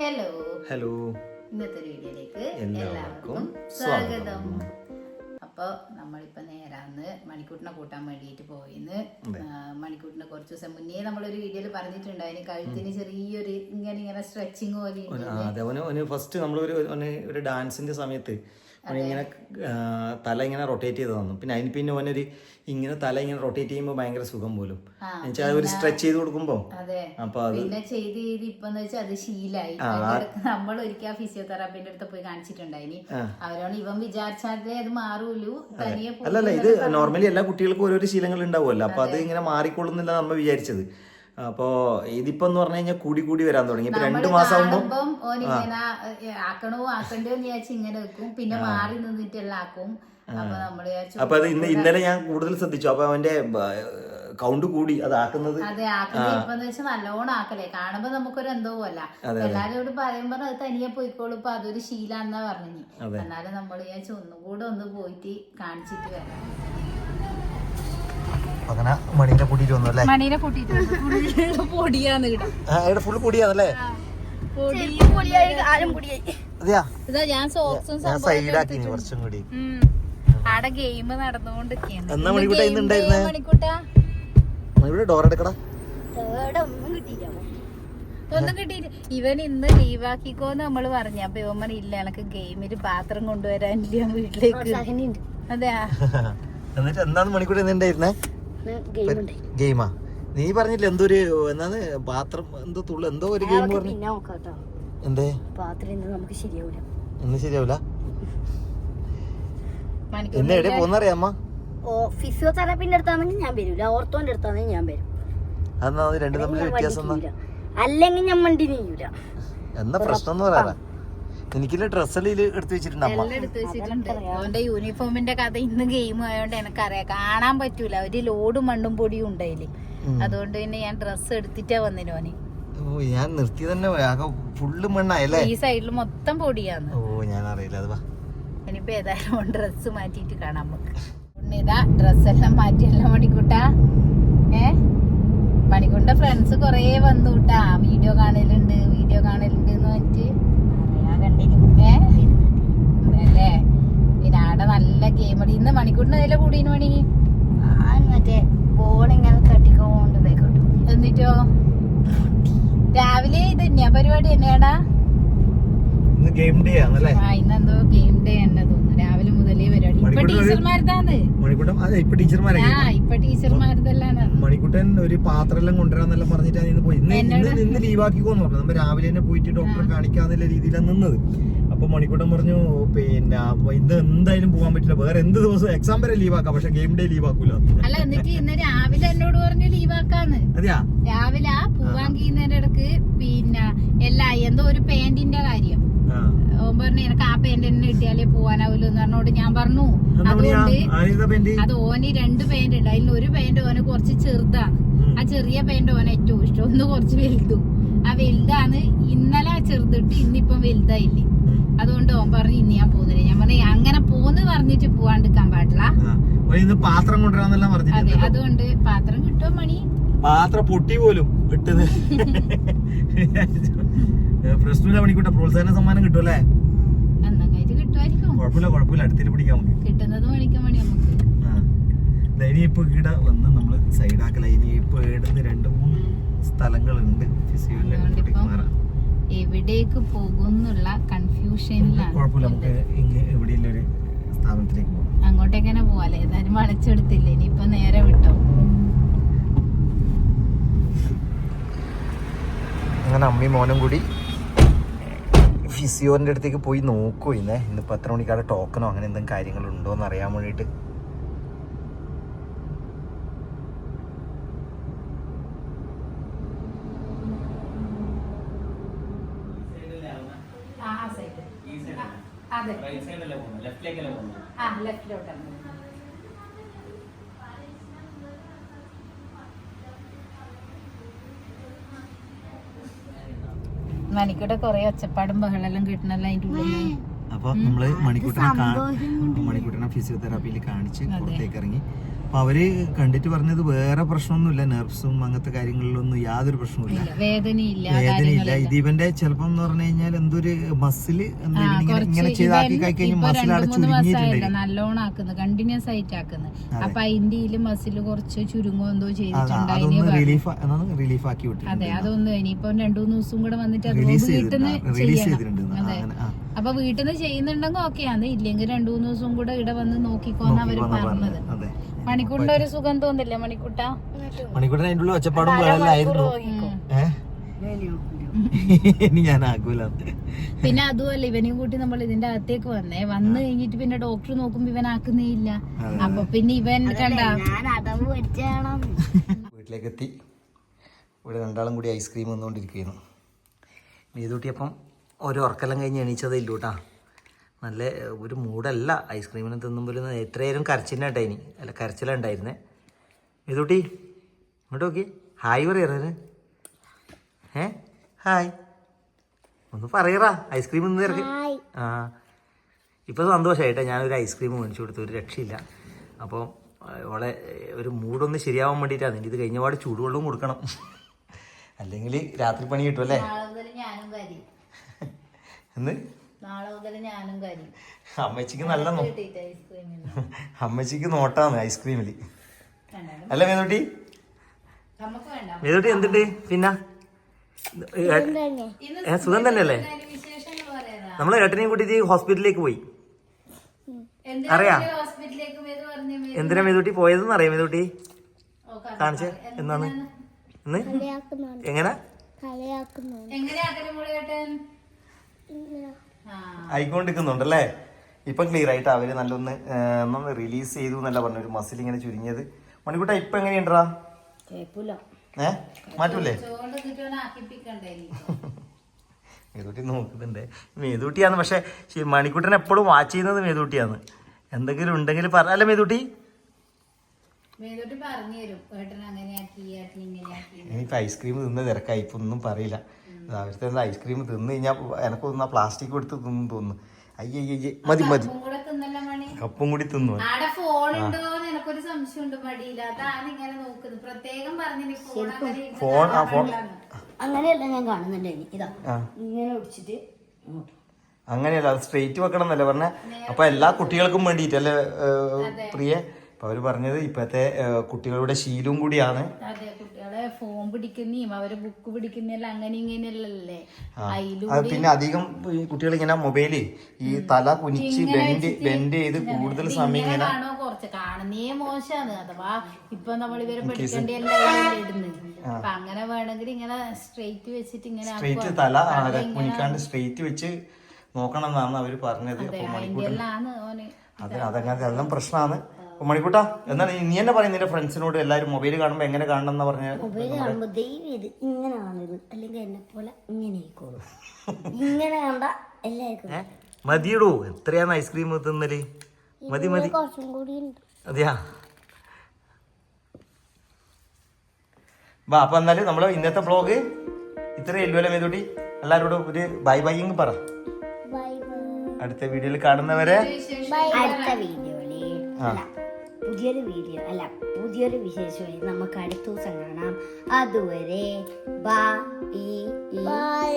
Hello hello ഇന്നത്തെ വീഡിയോയിലേക്ക് എല്ലാവർക്കും സ്വാഗതം. അപ്പോൾ നമ്മളിപ്പോൾ നേരാന്ന് മണിക്കൂട്ടിനെ കൂട്ടാൻ വേണ്ടിയിട്ട് പോയിന്ന്. മണിക്കൂട്ടിനെ കുറച്ച് ദിവസം മുന്നേ നമ്മളൊരു വീഡിയോയിൽ പറഞ്ഞിട്ടുണ്ടായിരുന്നു കഴുത്തിന് ചെറിയൊരു ഇങ്ങനെ ഇങ്ങനെ സ്ട്രെച്ചിങ് പോലെ ഫസ്റ്റ് നമ്മളൊരു ഒരു ഡാൻസിന്റെ സമയത്ത് ഇങ്ങനെ തല ഇങ്ങനെ റൊട്ടേറ്റ് ചെയ്ത് തന്നു. പിന്നെ അതിന് പിന്നെ ഓനൊരു ഇങ്ങനെ തല ഇങ്ങനെ റൊട്ടേറ്റ് ചെയ്യുമ്പോൾ ഭയങ്കര സുഖം പോലും. എന്നുവെച്ചാൽ ഒരു സ്ട്രെച്ച് ചെയ്ത് കൊടുക്കുമ്പോ. അപ്പൊ അത് പിന്നെ ചെയ്ത് ചെയ്ത് അത് ശീലായി. നമ്മൾ ഒരിക്കൽ ഫിസിയോതെറാപ്പിന്റെ അടുത്ത് പോയി കാണിച്ചിട്ടുണ്ടായിനി. അവരോട് ഇവൻ വിചാരിച്ചാലേ അത് മാറൂലൂ. അല്ലല്ല ഇത് നോർമലി എല്ലാ കുട്ടികൾക്കും ഓരോരോ ശീലങ്ങൾ ഉണ്ടാവുമല്ലോ. അപ്പൊ അത്. ഇങ്ങനെ മാറിക്കൊള്ളുന്നില്ല നമ്മൾ വിചാരിച്ചത്. അപ്പോ ഇതിപ്പോ എന്ന് പറഞ്ഞു കഴിഞ്ഞാൽ കൂടി കൂടി വരാൻ തുടങ്ങി. ഇപ്പൊ രണ്ടു മാസം ആകുമ്പോൾ പിന്നെ മാറി നിന്നിട്ടുള്ള ആക്കും. അപ്പൊ അത് ഇന്ന് ഇന്നലെ ഞാൻ കൂടുതൽ ശ്രദ്ധിച്ചു. അപ്പൊ അവന്റെ കൗണ്ട് കൂടി അത് ആക്കുന്നത്. അതെ ആക്കുന്നത് ഇപ്പൊന്ന് വെച്ചാൽ നല്ലോണം ആക്കലേ. കാണുമ്പോ നമുക്കൊരു എന്തോ പോലെ. എല്ലാരോടും പറയുമ്പോ അത് തനിയെ പോയിക്കോളൂ. ഇപ്പൊ അതൊരു ശീലാന്നാ പറഞ്ഞു എന്നാലും നമ്മൾ വിചാരിച്ചു ഒന്നും കൂടെ ഒന്ന് പോയിട്ട് കാണിച്ചിട്ട് വരാം. അങ്ങനെ മണീനെ കൂട്ടിട്ട് വന്നു അല്ലേ? മണീനെ കൂട്ടിട്ട് പൊടിയാന്ന് കിട്ടും. ഫുള്ള് പൊടിയാണല്ലേ? ഇതാ ഞാൻ സൈഡാക്കി കുറച്ചും കൂടി. ആടെ ഗെയിം നടന്നുകൊണ്ടിരിക്കുകയാണ്. ഡോർ എടുക്കടാ. ഒന്നും കിട്ടിയില്ല ഇവൻ ഇന്ന് ലീവാക്കിക്കോന്ന് നമ്മൾ പറഞ്ഞു. അപ്പൊ ഇവൻ പറഞ്ഞു ഇല്ല എനക്ക് ഗെയിമിൽ പാത്രം കൊണ്ടുവരാനില്ല വീട്ടിലേക്ക്. അതെയാ? എന്നിട്ട് എന്താണ് മണിക്കൂട്ടി ഇന്ന് ഉണ്ടായിരുന്നേ ഗെയിമാ? നീ പറഞ്ഞില്ല എന്തോ ഒരു എന്നാന്ന് പാത്രം എന്തോ തുള്ളു എന്തോ ഒരു ഗെയിം പറഞ്ഞു. എന്തേ? നമുക്ക് ശരിയാവൂല. ഇന്ന് ശരിയാവില്ല മണിക്കൂർ ഇന്ന് എവിടെ പോന്നറിയാമ്മ ഓ ഫിസിയോതെറാപ്പിന്റെ അടുത്താണെങ്കിൽ ഞാൻ വരൂല. ഓർത്തോന്റെ അടുത്താണെങ്കിൽ ഞാൻ വരും. അതെന്നാ രണ്ടു തമ്മിൽ വ്യത്യാസം അല്ലെങ്കിൽ ഞാൻ വണ്ടി നീയൂല. എന്നാ പ്രശ്നം എന്ന് പറയാ എനിക്കില്ല ഡ്രസ്സെല്ലാം എടുത്തു വെച്ചിട്ടുണ്ട് അമ്മ. എല്ലാം എടുത്ത് വെച്ചിട്ടുണ്ട്. അവന്റെ യൂണിഫോമിന്റെ കഥ ഇന്ന് ഗെയിം ആയതുകൊണ്ട് എനിക്കറിയാം. കാണാൻ പറ്റൂല. ഒരു ലോഡും മണ്ണും പൊടിയും ഉണ്ടായില്ല അതുകൊണ്ട് പിന്നെ ഞാൻ ഡ്രസ്സ് എടുത്തിട്ടാ വന്നിന് ഓന്. ഓ ഞാൻ നിർത്തി തന്നെ. ആകെ ഫുള്ള് മണ്ണായല്ലേ? ഈ സൈഡിൽ മൊത്തം പൊടിയാന്ന് ഓ ഞാൻ അറിയില്ല അത് വാ. ഇനിയിപ്പോ ഏതായാലും ഡ്രസ്സ് മാറ്റിയിട്ട് കാണാം നമുക്ക്. ഉണ്ണിതാ ഡ്രസ്സെല്ലാം മാറ്റിയെല്ലാം മണിക്കൂട്ടാ ഏ? മണിക്കൂട്ട ഫ്രണ്ട്സ് കൊറേ വന്നു കൂട്ടാ വീഡിയോ കാണലുണ്ട് വീഡിയോ കാണലുണ്ട് എന്ന് പറഞ്ഞിട്ട് ഏ അല്ലേ പിന്നെ ആടെ നല്ല ഗെയിം അടി ഇന്ന് മണിക്കൂട്ടിന് അതിലെ കൂടിന് ഞാൻ മറ്റേ ബോളിങ്ങനെ തട്ടിക്കൊണ്ട് പോയിക്കോട്ടു എന്നിട്ടോ? രാവിലെ ഇത് തന്നെയാ പരിപാടി തന്നെയാടാ? ഇന്ന് ഗെയിം ഡേ ആണല്ലേ ആ ഇന്നെന്തോ ഗെയിം ഡേ തന്നെ തോന്നുന്നു. രാവിലെ മുതലേ പരിപാടി. ഇപ്പൊ ടീച്ചർമാരുതാന്ന് മണിക്കൂട്ടം അതെ ഇപ്പൊ ടീച്ചർമാരെ ആ ഇപ്പൊ ടീച്ചർമാരുതെല്ലാം മണിക്കുട്ടൻ ഒരു പാത്രം എല്ലാം കൊണ്ടുവരാന്നെല്ലാം പറഞ്ഞിട്ടാണ് ഇന്ന് പോയി. ഇന്ന് ഇന്ന് ലീവാക്കിക്കോന്ന് പറഞ്ഞു. നമ്മ രാവിലെ തന്നെ പോയിട്ട് ഡോക്ടറെ കാണിക്കാന്നുള്ള രീതിയിലാണ് നിന്നത്. അപ്പൊ മണിക്കൂട്ടം പറഞ്ഞു പിന്നെ ഇത് എന്തായാലും പോകാൻ പറ്റില്ല. വേറെ എന്ത് ദിവസം എക്സാം വരെ ലീവാക്കാം പക്ഷെ ഗെയിം ഡേ ലീവാക്കൂല അല്ല എന്നിട്ട് ഇന്ന് രാവിലെ എന്നോട് പറഞ്ഞു ലീവാക്കാന്ന് അതെയാ? രാവിലെ പോവാൻ കീന്നതിന്റെ ഇടയ്ക്ക് പിന്നെ എല്ലാ എന്തോ ഒരു പാന്റിന്റെ കാര്യം. ഓൻ പറഞ്ഞു എനിക്ക് ആ പാന്റ് തന്നെ കിട്ടിയാലേ പോവാനാവില്ല എന്ന് പറഞ്ഞോട് ഞാൻ പറഞ്ഞു. അതുകൊണ്ട്? അത് ഓന് രണ്ട് പാന്റ് ഉണ്ട്. അതിൽ ഒരു പാന്റ് ഓന് കുറച്ച് ചെറുതാണ്. ആ ചെറിയ പാന്റ് ഓന് ഏറ്റവും ഇഷ്ടം. ഒന്ന് കുറച്ച് വലുതും. ആ വലുതാണ് ഇന്നലെ ആ ചെറുതിട്ട് ഇന്നിപ്പം വലുതായില്ലേ. അതുകൊണ്ട് ഓൻ പറഞ്ഞു ഇന്ന് ഞാൻ പോകുന്നില്ല. ഞാൻ പറഞ്ഞു അങ്ങനെ പോന്ന് പറഞ്ഞിട്ട് പോവാണ്ടിരിക്കാൻ പാടില്ല. ഇന്ന് പാത്രം കൊണ്ടുവരാന്നെല്ലാം അതെ പറഞ്ഞിട്ടുണ്ട് അതുകൊണ്ട് പാത്രം കിട്ടുമോ മണി? പാത്രം പൊട്ടി പോലും ഇട്ടത്. പ്രശ്നമില്ല മണിക്കൂട്ട പ്രോത്സാഹന സമ്മാനം കിട്ടും അല്ലേ? എന്നങ്ങായിട്ട് കിട്ടുമായിരിക്കും. കുഴപ്പമില്ല കുഴപ്പമില്ല. അടുത്തിട്ട് പിടിക്കാം നമുക്ക് കിട്ടുന്നത് മണിക്കാൻ മണി നമുക്ക്. ഇവിടെ വന്ന് നമ്മൾ സൈഡാക്കല ഇനിയിപ്പോ ഇവിടുന്ന് രണ്ട് മൂന്ന് സ്ഥലങ്ങളുണ്ട്. അങ്ങോട്ടേക്ക് മാറാം. എവിടേക്ക് പോകുന്നുള്ള കൺഫ്യൂഷനിലാണ് അങ്ങോട്ടേക്ക് തന്നെ പോവാല്ലേ ഏതായാലും വളച്ചെടുത്തില്ല? ഇനിയിപ്പൊ നേരെ വിട്ടോ. അങ്ങനെ അമ്മി മോനും കൂടി ഫിസിയോന്റെ അടുത്തേക്ക് പോയി നോക്കൂ ഇന്നേ. ഇന്നിപ്പോൾ എത്ര മണിക്കാണ് ടോക്കണോ അങ്ങനെ എന്തെങ്കിലും കാര്യങ്ങളുണ്ടോ എന്ന് അറിയാൻ വേണ്ടിയിട്ട് അതെ. ആ ലെഫ്റ്റിലോട്ടാണ് മണിക്കൂടെ കൊറേ ഒച്ചപ്പാടും ബഹളെല്ലാം കിട്ടണല്ലോ അതിന്റെ ഉള്ളിൽ. അപ്പൊ നമ്മൾ മണിക്കൂട്ടനെ മണിക്കൂട്ടനെ ഫിസിയോതെറാപ്പിയിൽ കാണിച്ച് പുറത്തേക്ക് ഇറങ്ങി. അപ്പൊ അവർ കണ്ടിട്ട് പറഞ്ഞത് വേറെ പ്രശ്നമൊന്നുമില്ല. നെർവ്സും അങ്ങനത്തെ കാര്യങ്ങളിലൊന്നും യാതൊരു പ്രശ്നവുമില്ല. വേദനയില്ല ഇത് ഇവന്റെ ചിലപ്പം എന്ന് പറഞ്ഞു കഴിഞ്ഞാൽ എന്തൊരു മസിൽ ഇങ്ങനെ ചെയ്താക്കി കഴിഞ്ഞാൽ മസിൽ ചുരുങ്ങിയിട്ടുണ്ടായിരുന്നു നല്ലോണം ആക്കുന്നു കണ്ടിന്യൂസ് ആയിട്ട് ആക്കുന്നു അപ്പൊ അതിന്റെ മസിൽ കുറച്ച് ചുരുങ്ങോ എന്തോ ചെയ്തിട്ടുണ്ട്. റിലീഫ് റിലീഫ് ആക്കി വിട്ടു അതെ അതൊന്നും ഇനിയിപ്പം രണ്ടു മൂന്ന് ദിവസം കൂടെ വന്നിട്ട് റിലീസ് ചെയ്തിട്ടുണ്ട്. അപ്പൊ വീട്ടിൽ നിന്ന് ചെയ്യുന്നുണ്ടെങ്കിൽ ഓക്കെയാണ് ഇല്ലെങ്കിൽ രണ്ടു മൂന്ന് ദിവസം കൂടെ ഇവിടെ വന്ന് നോക്കിക്കോന്ന് അവർ പറഞ്ഞത്. മണിക്കൂറിന്റെ ഒരു സുഖം തോന്നില്ലേ മണിക്കൂട്ട? മണിക്കൂട്ടൻ അതിന്റെ ഉള്ളിൽ ഒച്ചപ്പാടും ഇനി ഞാൻ ആകൂല പിന്നെ അതുമല്ല ഇവനെയും കൂട്ടി നമ്മൾ ഇതിന്റെ അകത്തേക്ക് വന്നേ. വന്ന് കഴിഞ്ഞിട്ട് പിന്നെ ഡോക്ടർ നോക്കുമ്പോ ഇവൻ ആക്കുന്നേ ഇല്ല അപ്പൊ പിന്നെ ഇവൻ കണ്ട? വീട്ടിലേക്ക് എത്തി ഇവിടെ രണ്ടാളും കൂടി ഐസ്ക്രീം വന്നുകൊണ്ടിരിക്കുന്നു നീതൂട്ടിയപ്പം ഒരു ഉറക്കെല്ലാം കഴിഞ്ഞ് എണീച്ചതേ ഇല്ലൂ കേട്ടാ നല്ല ഒരു മൂടല്ല. ഐസ്ക്രീമിന് തിന്നുമ്പോൾ എത്രയായാലും കരച്ചിലുണ്ടായി ഇനി അല്ല കരച്ചിലുണ്ടായിരുന്നേ നീതൂട്ടി ഇങ്ങോട്ട് നോക്കി. ഹായ് പറയാറ് ഏ? ഹായ് ഒന്ന് പറയറാ ഐസ്ക്രീം ഇന്ന് തിരക്ക്. ആ. ഇപ്പോൾ സന്തോഷമായിട്ടാ ഞാനൊരു ഐസ്ക്രീം മേടിച്ചു കൊടുത്തു. ഒരു രക്ഷയില്ല. അപ്പോൾ ഓളെ ഒരു മൂടൊന്ന് ശരിയാവാൻ വേണ്ടിയിട്ടാണ് ഇത് കഴിഞ്ഞ പാട് ചൂടുവെള്ളവും കൊടുക്കണം. അല്ലെങ്കിൽ രാത്രി പണി കിട്ടും അല്ലേ? എന്ന്? നാളെ മുതൽ ഞാനും കാര്യം. അമ്മച്ചിക്ക് നല്ല അമ്മച്ചിക്ക് നോട്ടാണ് ഐസ്ക്രീമിൽ അല്ല മേതോട്ടി? മേതോട്ടി എന്തുണ്ട്? പിന്നെ? സുഖം തന്നെയല്ലേ അല്ലേ? നമ്മളെ നമ്മൾ ഏട്ടനെയും കൂട്ടിയിട്ട് ഹോസ്പിറ്റലിലേക്ക് പോയി. അറിയാ. എന്തിനാ മേതൂട്ടി പോയതെന്ന് അറിയാം മേതൂട്ടി. കാണിച്ച. എന്നാണ് ഇന്ന്? എങ്ങനെ? എങ്ങനെയാ മോളേട്ടൻ ആ ആയിക്കൊണ്ടിരിക്കുന്നുണ്ടല്ലേ? ഇപ്പം ക്ലിയർ ആയിട്ട് അവർ നല്ലൊന്ന് നമ്മൾ ഒന്ന് റിലീസ് ചെയ്തു എന്നല്ല പറഞ്ഞു ഒരു മസിൽ ഇങ്ങനെ ചുരുങ്ങിയത്. മണിക്കൂട്ട ഇപ്പൊ എങ്ങനെയുണ്ടാ ഏ? മാറ്റൂലേ മേതൂട്ടി നോക്കുന്നുണ്ട്. മേതൂട്ടിയാന്ന് പക്ഷെ മണിക്കുട്ടൻ എപ്പോഴും വാച്ച് ചെയ്യുന്നത് മേതൂട്ടിയാന്ന് എന്തെങ്കിലും ഉണ്ടെങ്കിൽ പറ. അല്ല മേതൂട്ടി? എനിക്ക് ഐസ്ക്രീം തിന്ന് തിരക്കായി ഇപ്പൊ ഒന്നും പറയില്ല. എന്താ ഐസ്ക്രീം തിന്ന് കഴിഞ്ഞാൽ എനക്കൊന്ന് പ്ലാസ്റ്റിക് എടുത്ത് തിന്നു തോന്നുന്നു. അയ്യയ്യേ മതി മതി. മണി? കപ്പും കൂടി തിന്നു. ഫോൺ ആ. അങ്ങനെയല്ല ഞാൻ കാണുന്നുണ്ട് ഇതാ ഇങ്ങനെ. അങ്ങനെയല്ല അത് സ്ട്രെയിറ്റ് വെക്കണം എന്നല്ലേ പറഞ്ഞ അപ്പൊ എല്ലാ കുട്ടികൾക്കും വേണ്ടിയിട്ടല്ലേ പ്രിയ? അപ്പൊ അവർ പറഞ്ഞത് ഇപ്പത്തെ കുട്ടികളുടെ ശീലവും കൂടിയാണ്. അതെ കുട്ടികളെ ഫോൺ പിടിക്കുന്നേം അവർ ബുക്ക് പിടിക്കുന്നല്ല അങ്ങനെ ഇങ്ങനെയല്ലേ അത് പിന്നെ അധികം കുട്ടികൾ ഇങ്ങനെ മൊബൈൽ ഈ തല കുനിച്ച് ബെൻഡ് ബെൻഡ് ചെയ്ത് കൂടുതൽ സമയം ഇങ്ങനെ കുറച്ച്? കാണുന്നേ മോശമാണ് അഥവാ ഇപ്പൊ നമ്മൾ ഇവരെ പഠിക്കേണ്ട ഇടുന്നത് അപ്പൊ അങ്ങനെ വേണമെങ്കിൽ ഇങ്ങനെ സ്ട്രെയിറ്റ് വെച്ചിട്ട് ഇങ്ങനെ സ്ട്രെയിറ്റ് തല കുനിക്കാണ്ട് സ്ട്രെയിറ്റ് വെച്ച് നോക്കണം എന്നാണ് അവർ പറഞ്ഞത്. അപ്പൊ മണിക്കൂട്ടൻ എല്ലാം അതങ്ങനെ എല്ലാം പ്രശ്നമാണ് മണിക്കൂട്ടാ എന്താണ് നീ തന്നെ പറയുന്ന നിന്റെ ഫ്രണ്ട്സിനോട് എല്ലാരും മൊബൈൽ കാണുമ്പോ എങ്ങനെ കാണണം പറഞ്ഞു? പറഞ്ഞ മൊബൈൽ കാണുമ്പോ ദൈവം ഇത് ഇങ്ങനെ കാണരുത് അല്ലെങ്കിൽ എന്നെ പോലെ ഇങ്ങനെ ആയിക്കോളും. ഇങ്ങനെ കണ്ട എല്ലാവർക്കും മതിയിടൂ എത്രയാണ് ഐസ്ക്രീം തിന്നൽ? മതി മതി. അതെയാ? വാ അപ്പൊ എന്നാലും നമ്മൾ ഇന്നത്തെ ബ്ലോഗ് ഇത്രയും എല്ലുവല്ലേ മേതൂട്ടി? എല്ലാരോടും ഒരു ബൈ ബൈ എന്ന് പറ. അടുത്ത വീഡിയോയിൽ കാണുന്നവരെ അടുത്ത വീഡിയോയിൽ അല്ല പുതിയൊരു വീഡിയോ അല്ല പുതിയൊരു വിശേഷമായി നമുക്ക് അടുത്ത ദിവസം കാണാം. അതുവരെ ബൈ ബൈ